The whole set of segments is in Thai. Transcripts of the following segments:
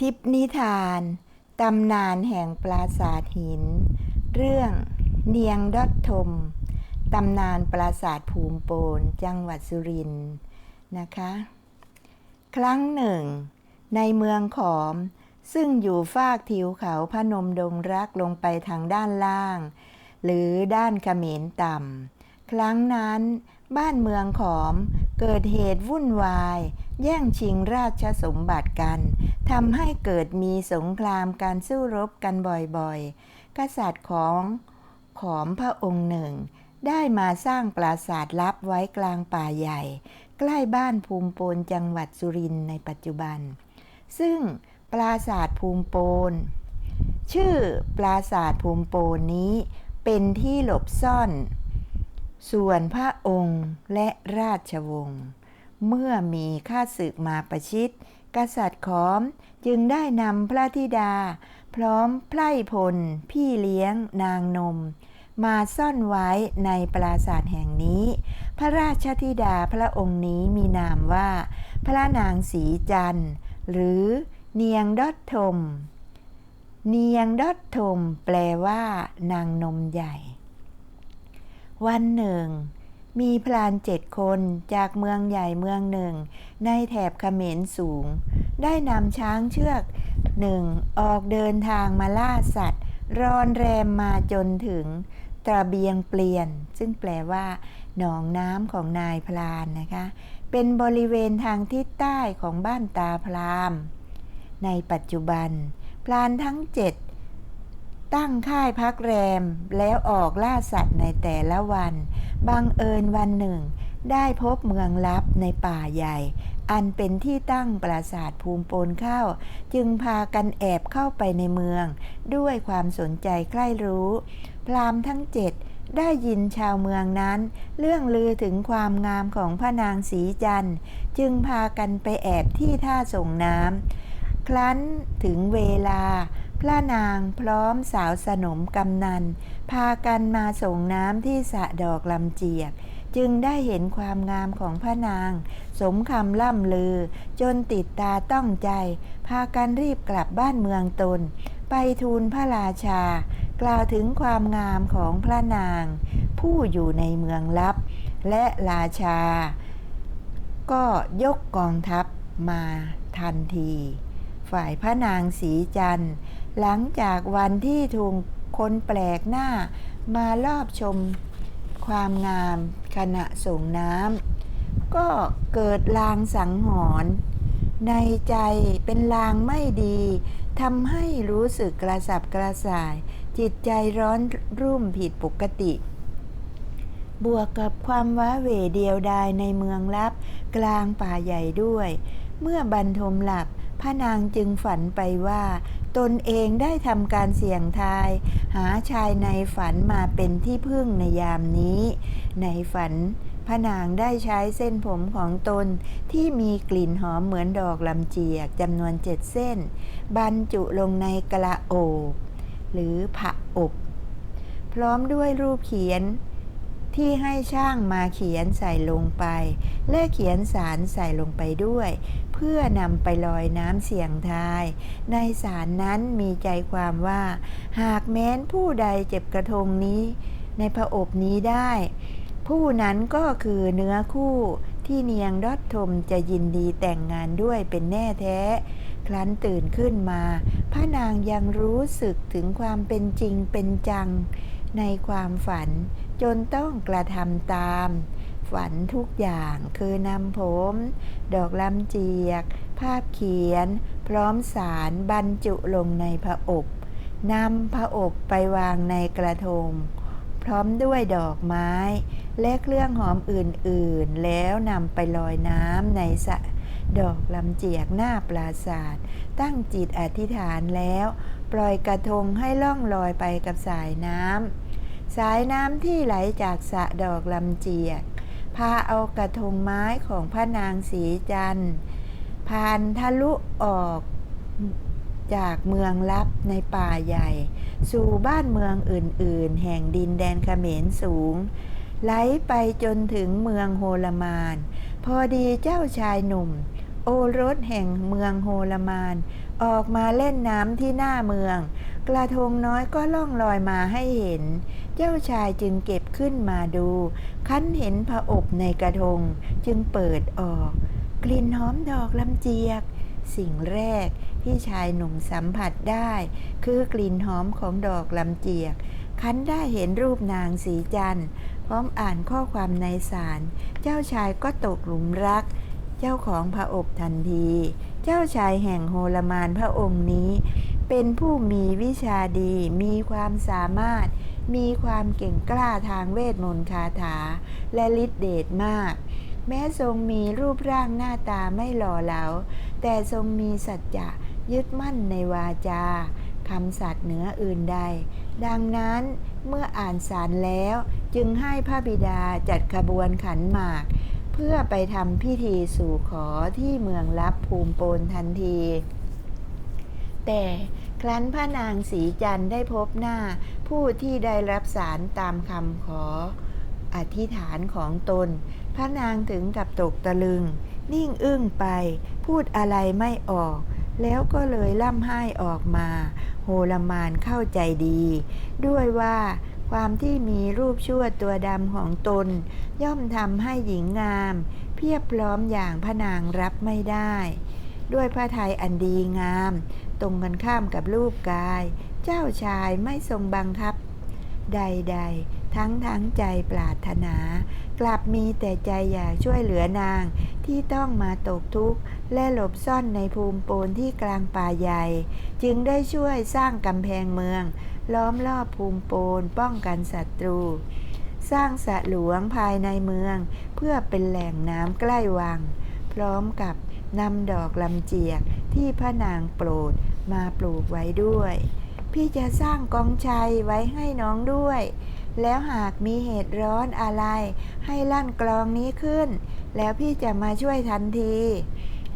ทิพนิทานตำนานแห่งปราสาทหิน เรื่องเนียงดอดทมตำนานปราสาทภูมิโปนจังหวัดสุรินทร์นะคะ ครั้งหนึ่ง ในเมืองขอม ซึ่งอยู่ฟากทิวเขาพนมดงรักลงไปทางด้านล่าง หรือด้านเขมรต่ำครั้งนั้น บ้านเมืองขอมเกิดเหตุวุ่นวาย แย่งชิงราชสมบัติกันทำให้เกิดมีสงครามการสู้รบกันบ่อยๆ กษัตริย์ของขอมพระองค์หนึ่ง ได้มาสร้างปราสาทลับไว้กลางป่าใหญ่ ใกล้บ้านภูมิโปนจังหวัดสุรินทร์ในปัจจุบัน ซึ่งปราสาทภูมิโปน ชื่อปราสาทภูมิโปนนี้เป็นที่หลบซ่อน ส่วนพระองค์และราชวงศ์ เมื่อมีข้าศึกมาประชิด กษัตริย์ขอมจึงได้นำพระธิดา พร้อมไพร่พล พี่เลี้ยงนางนม มาซ่อนไว้ในปราสาทแห่งนี้ พระราชธิดาพระองค์นี้มีนามว่า พระนางสีจันทร์หรือเนียงดอดทม เนียงดอดทมแปลว่า นางนมใหญ่ วันหนึ่ง มีพลานเจ็ดคนจากเมืองใหญ่เมืองหนึ่ง ในแถบเขมรสูง ได้นำช้างเชือกหนึ่งออกเดินทางมาล่าสัตว์ รอนแรมมาจนถึงตระเบียงเปลี่ยน ซึ่งแปลว่า หนองน้ำของนายพลานนะคะ เป็นบริเวณทางทิศใต้ของบ้านตาพราม ในปัจจุบัน พลานทั้งเจ็ด ตั้งค่ายพักแรมแล้วออกล่าสัตว์ในแต่ละวัน บังเอิญวันหนึ่ง ได้พบเมืองลับในป่าใหญ่ อันเป็นที่ตั้งปราสาทภูมิปนเข้า จึงพากันแอบเข้าไปในเมือง ด้วยความสนใจใคร่รู้ พรามทั้งเจ็ดได้ยินชาวเมืองนั้น เรื่องลือถึงความงามของพระนางสีจันทร์ จึงพากันไปแอบที่ท่าส่งน้ำครั้นถึงเวลา พระนางพร้อมสาวสนมกำนัน พากันมาส่งน้ำที่สะดอกลำเจียก จึงได้เห็นความงามของพระนาง สมคำล่ำลือ จนติดตาต้องใจ พากันรีบกลับบ้านเมืองตน ไปทูลพระราชา กล่าวถึงความงามของพระนาง ผู้อยู่ในเมืองลับ และราชา ก็ยกกองทัพมาทันที ฝ่ายพระนางสีจันทร์ หลังจากวันที่ถูกคนแปลกหน้ามาลอบชมความงามขณะส่งน้ำก็เกิดลางสังหรณ์ในใจเป็นลางไม่ดีทำให้รู้สึกกระสับกระส่าย จิตใจร้อนรุ่มผิดปกติ บวกกับความว้าเหวเดียวดายในเมืองลับ กลางป่าใหญ่ด้วย เมื่อบรรทมหลับ พระนางจึงฝันไปว่า ตนเองได้ทำการเสี่ยงทาย หาชายในฝันมาเป็นที่พึ่งในยามนี้ ในฝันพระนางได้ใช้เส้นผมของตนที่มีกลิ่นหอมเหมือนดอกลำเจียกจำนวนเจ็ดเส้น บรรจุลงในกระโอบหรือผักอบ พร้อมด้วยรูปเขียนที่ให้ช่างมาเขียนใส่ลงไป และเขียนสารใส่ลงไปด้วย เพื่อนำไปลอยน้ำเสี่ยงทาย ในสารนั้นมีใจความว่า หากแม้นผู้ใดเจ็บกระทงนี้ ในพระอบนี้ได้ ผู้นั้นก็คือเนื้อคู่ที่เนียงดอดทมจะยินดีแต่งงานด้วยเป็นแน่แท้ ครั้นตื่นขึ้นมา พระนางยังรู้สึกถึงความเป็นจริงเป็นจัง ในความฝันจนต้องกระทำตาม ฝันทุกอย่างคือนำผม ดอกลำเจียก ภาพเขียน พร้อมสารบรรจุลงในพระอบนำพระอบไปวางในกระทง พร้อมด้วยดอกไม้ และเครื่องหอมอื่นๆ แล้วนำไปลอยน้ำในสระดอกลำเจียกหน้าปราศาสตร์ตั้งจิตอธิษฐานแล้ว ปล่อยกระทงให้ล่องลอยไปกับสายน้ำสายน้ำที่ไหลจากสระดอกลำเจียก พาเอากระทงไม้ของพระนางสีจันทร์ผ่านทะลุออกจากเมืองลับในป่าใหญ่ สู่บ้านเมืองอื่น ๆ แห่งดินแดนเขมรสูง ไหลไปจนถึงเมืองโฮลมาน พอดีเจ้าชายหนุ่ม โอรสแห่งเมืองโฮลมาน ออกมาเล่นน้ำที่หน้าเมือง กระทงน้อยก็ล่องลอยมาให้เห็น เจ้าชายจึงเก็บขึ้นมาดู คันเห็นผอบในกระทงจึงเปิดออก กลิ่นหอมดอกลำเจียก สิ่งแรกที่ชายหนุ่มสัมผัสได้ คือกลิ่นหอมของดอกลำเจียก คันได้เห็นรูปนางสีจันทร์ พร้อมอ่านข้อความในสาร เจ้าชายก็ตกหลุมรัก เจ้าของพระอบทันที เจ้าชายแห่งโฮลมานพระองค์นี้ เป็นผู้มีวิชาดี มีความสามารถ มีความเก่งกล้าทางเวทมนต์คาถา และฤทธิเดชมาก แม้ทรงมีรูปร่างหน้าตาไม่หล่อเหลา แต่ทรงมีสัจจะยึดมั่นในวาจาคำสัตย์เหนืออื่นใด ดังนั้นเมื่ออ่านสารแล้วจึงให้พระบิดาจัดขบวนขันหมาก เพื่อไปทำพิธีสู่ขอที่เมืองลับภูมิโปนทันที แต่ ครั้นพระนางสีจันได้พบหน้า ผู้ที่ได้รับสารตามคำขออธิษฐานของตน พระนางถึงกับตกตะลึง นิ่งอึ้งไป พูดอะไรไม่ออก แล้วก็เลยล่ำไห้ออกมาโฮลมานเข้าใจดี ด้วยว่าความที่มีรูปชั่วตัวดำของตน ย่อมทำให้หญิงงาม เพียบพร้อมอย่างพระนางรับไม่ได้ ด้วยพระทัยอันดีงาม ตรงกันข้ามกับรูปกาย เจ้าชายไม่ทรงบังคับ ใดๆ ทั้งทั้งใจปรารถนา กลับมีแต่ใจอยากช่วยเหลือนางที่ต้องมาตกทุกข์และหลบซ่อนในภูมิโปนที่กลางป่าใหญ่ จึงได้ช่วยสร้างกำแพงเมือง ล้อมรอบภูมิโปนป้องกันศัตรู สร้างสระหลวงภายในเมือง เพื่อเป็นแหล่งน้ำใกล้วัง พร้อมกับ นำดอกลำเจียกที่พระนางโปรดมาปลูกไว้ด้วย พี่จะสร้างกองชัยไว้ให้น้องด้วย แล้วหากมีเหตุร้อนอะไร ให้ลั่นกลองนี้ขึ้น แล้วพี่จะมาช่วยทันที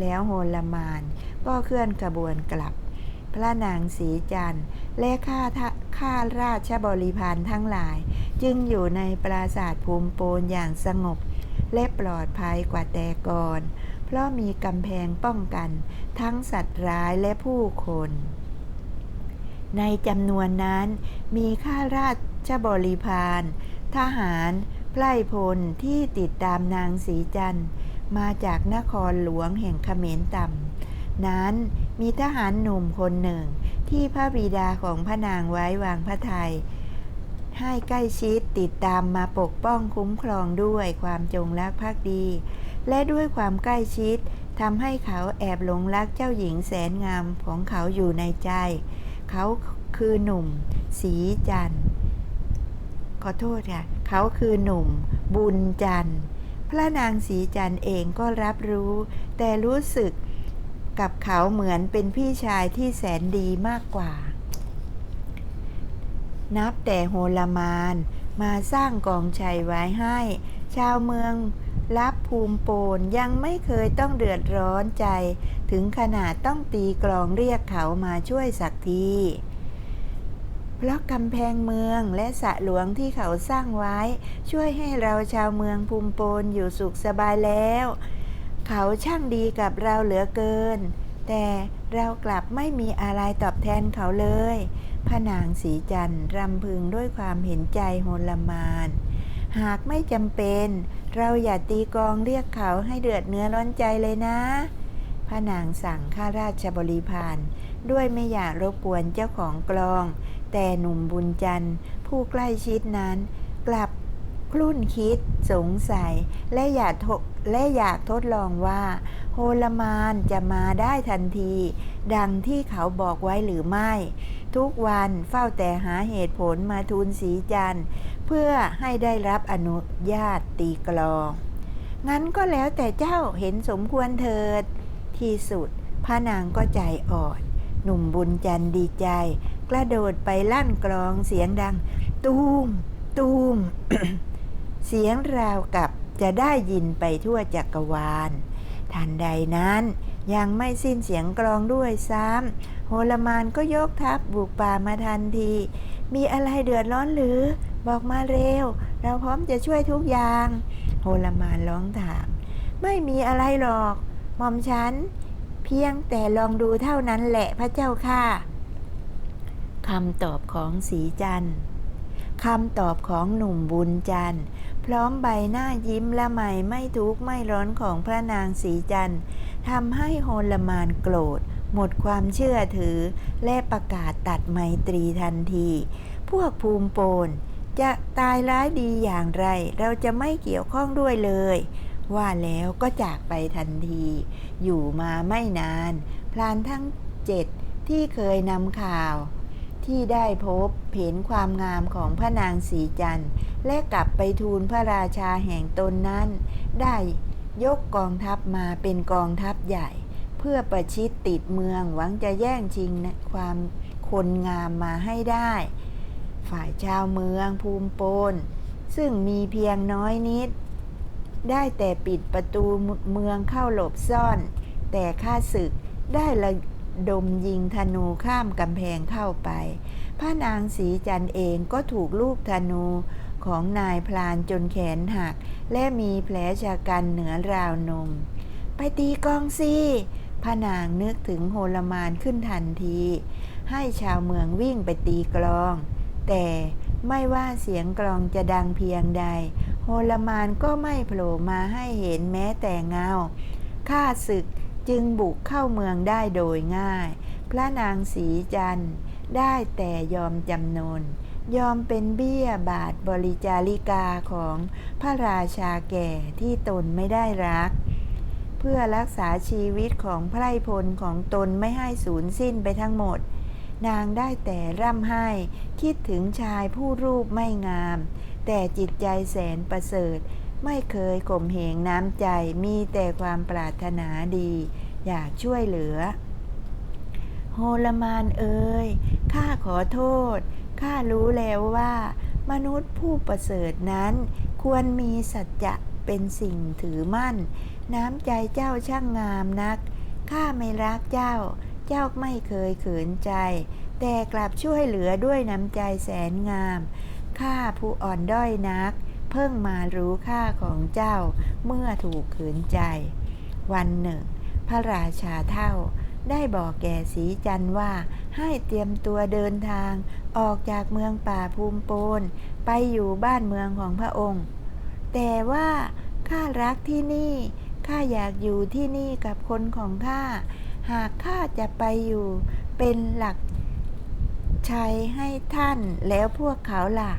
แล้วโฮลมานก็เคลื่อนกระบวนกลับ พระนางสีจันทร์และข้าข้าราชบริพารทั้งหลาย จึงอยู่ในปราสาทภูมิโปนอย่างสงบ และปลอดภัยกว่าแต่ก่อน เพราะมีกำแพงป้องกัน ทั้งสัตว์ร้ายและผู้คน ในจำนวนนั้นมีข้าราชบริพาร ทหารไพร่พลที่ติดตามนางสีจันทร์มาจากนครหลวงแห่งเขมรต่ำนั้นมีทหารหนุ่มคนหนึ่ง ที่พระบิดาของพระนางไว้วางพระทยัยให้ใกล้ชิดติดตามมาปกป้องคุ้มครองด้วยความจงรักภักดี และด้วยความใกล้ชิดทำให้เขาแอบหลงรักเจ้าหญิงแสนงามของเขาอยู่ในใจ เขาคือหนุ่ม สีจันทร์ขอโทษค่ะ เขาคือหนุ่ม บุญจันทร์พระนางสีจันทร์เองก็รับรู้ แต่รู้สึกกับเขาเหมือนเป็นพี่ชายที่แสนดีมากกว่า นับแต่โฮลมานมาสร้างกองชัยไว้ให้ ชาวเมือง รับภูมิโปนยังไม่เคยต้องเดือดร้อนใจ ถึงขนาดต้องตีกลองเรียกเขามาช่วยสักทีเพราะกำแพงเมืองและสะหลวงที่เขาสร้างไว้ ช่วยให้เราชาวเมืองภูมิโปนอยู่สุขสบายแล้ว เขาช่างดีกับเราเหลือเกิน แต่เรากลับไม่มีอะไรตอบแทนเขาเลยพระนางสีจันทร์รำพึงด้วยความเห็นใจโหลมาน หากไม่จำเป็น เราอย่าตีกองเรียกเขาให้เดือดเนื้อร้อนใจเลยนะพระนางสั่งข้าราชบริพารด้วยไม่อยากรบกวนเจ้าของกลอง แต่หนุ่มบุญจันทร์ ผู้ใกล้ชิดนั้น กลับคลุ่นคิดสงสัย และอยากและอยากทดลองว่า โฮลมานจะมาได้ทันที ดังที่เขาบอกไว้หรือไม่ ทุกวันเฝ้าแต่หาเหตุผลมาทูลสีจันทร์ เพื่อให้ได้รับอนุญาตตีกลอง งั้นก็แล้วแต่เจ้าเห็นสมควรเถิด ที่สุดพระนางก็ใจอ่อน หนุ่มบุญจันดีใจ กระโดดไปลั่นกลองเสียงดัง ตูม ตูม เสียงราวกับจะได้ยินไปทั่วจักรวาล ทันใดนั้นยังไม่สิ้นเสียงกลองด้วยซ้ำโฮลมานก็ยกทัพบุกป่ามาทันที มีอะไรเดือดร้อนหรือ บอกมาเร็ว เราพร้อมจะช่วยทุกอย่าง โฮลมานร้องถาม ไม่มีอะไรหรอก หม่อมฉัน เพียงแต่ลองดูเท่านั้นแหละพระเจ้าค่ะคำตอบของสีจันทร์คำตอบของหนุ่มบุญจันทร์พร้อมใบหน้ายิ้มละไมไม่ทุกข์ไม่ร้อนของพระนางสีจันทร์ทำให้โฮลมานโกรธ หมดความเชื่อถือ และประกาศตัดไมตรีทันที พวกภูมิโปน จะตายร้ายดีอย่างไร เราจะไม่เกี่ยวข้องด้วยเลย ว่าแล้วก็จากไปทันที อยู่มาไม่นาน พลานทั้งเจ็ดที่เคยนำข่าว ที่ได้พบเห็นความงามของพระนางสีจันทร์ และกลับไปทูลพระราชาแห่งตนนั้น ได้ยกกองทัพมาเป็นกองทัพใหญ่ เพื่อประชิดติดเมืองหวังจะแย่งชิงความคนงามมาให้ได้ ฝ่ายชาวเมืองภูมิปนซึ่งมีเพียงน้อยนิด ได้แต่ปิดประตูเมืองเข้าหลบซ่อน แต่ข้าศึกได้ระดมยิงธนูข้ามกำแพงเข้าไป พระนางสีจันเองก็ถูกลูกธนูของนายพลานจนแขนหัก และมีแผลชะกันเหนือราวนม ไปตีกองสิพระนางนึกถึงโฮลมานขึ้นทันที ให้ชาวเมืองวิ่งไปตีกลอง แต่ไม่ว่าเสียงกลองจะดังเพียงใด โฮลมานก็ไม่โผล่มาให้เห็นแม้แต่เงา ข้าศึกจึงบุกเข้าเมืองได้โดยง่าย พระนางสีจันทร์ได้แต่ยอมจำนน ยอมเป็นเบี้ยบาทบริจาริกาของพระราชาแก่ที่ตนไม่ได้รัก เพื่อรักษาชีวิตของไพร่พลของตนไม่ให้สูญสิ้นไปทั้งหมด นางได้แต่ร่ำไห้ คิดถึงชายผู้รูปไม่งาม แต่จิตใจแสนประเสริฐ ไม่เคยข่มเหงน้ำใจมีแต่ความปรารถนาดี อยากช่วยเหลือ โฮลมานเอ่ยข้าขอโทษข้ารู้แล้วว่า มนุษย์ผู้ประเสริฐนั้น ควรมีสัจจะเป็นสิ่งถือมั่น น้ำใจเจ้าช่างงามนักข้าไม่รักเจ้า เจ้าไม่เคยเขินใจ แต่กลับช่วยเหลือด้วยน้ำใจแสนงาม ข้าผู้อ่อนด้อยนัก เพิ่งมารู้ค่าของเจ้าเมื่อถูกขืนใจ วันหนึ่ง พระราชาเท่าได้บอกแก่สีจันว่าให้เตรียมตัวเดินทางออกจากเมืองป่าภูมิโปนไปอยู่บ้านเมืองของพระองค์ แต่ว่าข้ารักที่นี่ข้าอยากอยู่ที่นี่กับคนของข้า หากข้าจะไปอยู่เป็นหลักชัยให้ท่านแล้วพวกเขาล่ะ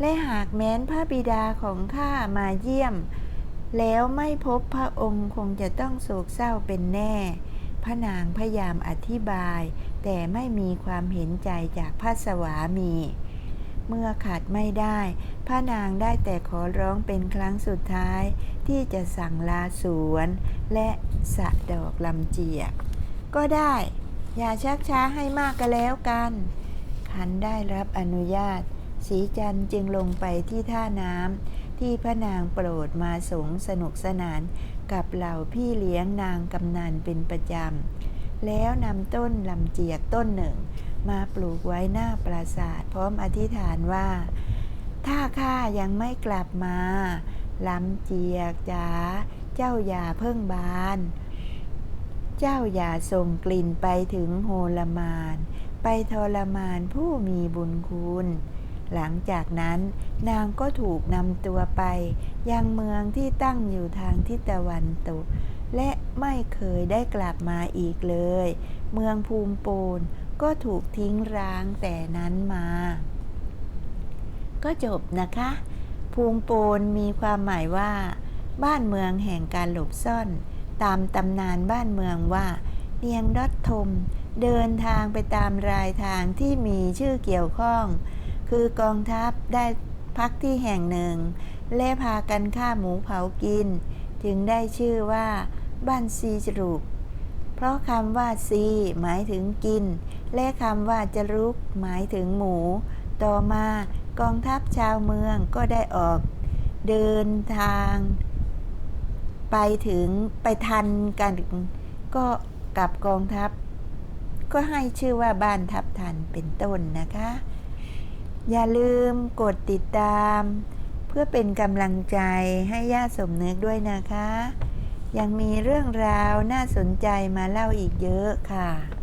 และหากแม้นพระบิดาของข้ามาเยี่ยม แล้วไม่พบพระองค์คงจะต้องโศกเศร้าเป็นแน่ พระนางพยายามอธิบาย แต่ไม่มีความเห็นใจจากพระสวามี เมื่อขาดไม่ได้ พระนางได้แต่ขอร้องเป็นครั้งสุดท้าย ที่จะสั่งลาสวน และสะดอกลำเจียก ก็ได้ อย่าชักช้าให้มากก็แล้วกัน ขันได้รับอนุญาต สีจันจึงลงไปที่ท่าน้ำที่พระนางโปรดมาสงสนุกสนานกับเหล่าพี่เลี้ยงนางกำนันเป็นประจำแล้วนำต้นลำเจียกต้นหนึ่ง มาปลูกไว้หน้าปราสาท พร้อมอธิษฐานว่า ถ้าข้ายังไม่กลับมาลำเจียกจ๋าเจ้าอย่าเพิ่งบาน เจ้าอย่าส่งกลิ่นไปถึงโฮลมาน ไปทรมานผู้มีบุญคุณ หลังจากนั้นนางก็ถูกนำตัวไป ยังเมืองที่ตั้งอยู่ทางทิศตะวันตก และไม่เคยได้กลับมาอีกเลย เมืองภูมิโปน ก็ถูกทิ้งร้างแต่นั้นมา ก็จบนะคะ ภูมิโปนมีความหมายว่า บ้านเมืองแห่งการหลบซ่อน ตามตำนานบ้านเมืองว่าเนียงดอดทม เดินทางไปตามรายทางที่มีชื่อเกี่ยวข้อง คือกองทัพได้พักที่แห่งหนึ่ง และพากันฆ่าหมูเผากินจึงได้ชื่อว่าบ้านซีจรุก ราะคำว่าซีหมายถึงกิน และคำว่าจรุก หมายถึงหมู ต่อมากองทัพชาวเมืองก็ได้ออก เดินทาง ไปถึงไปทันกัน ก็กับกองทัพ ก็ให้ชื่อว่าบ้านทัพทันเป็นต้นนะคะ อย่าลืมกดติดตาม เพื่อเป็นกำลังใจให้ญาติสมนึกด้วยนะคะ ยังมีเรื่องราวน่าสนใจมาเล่าอีกเยอะค่ะ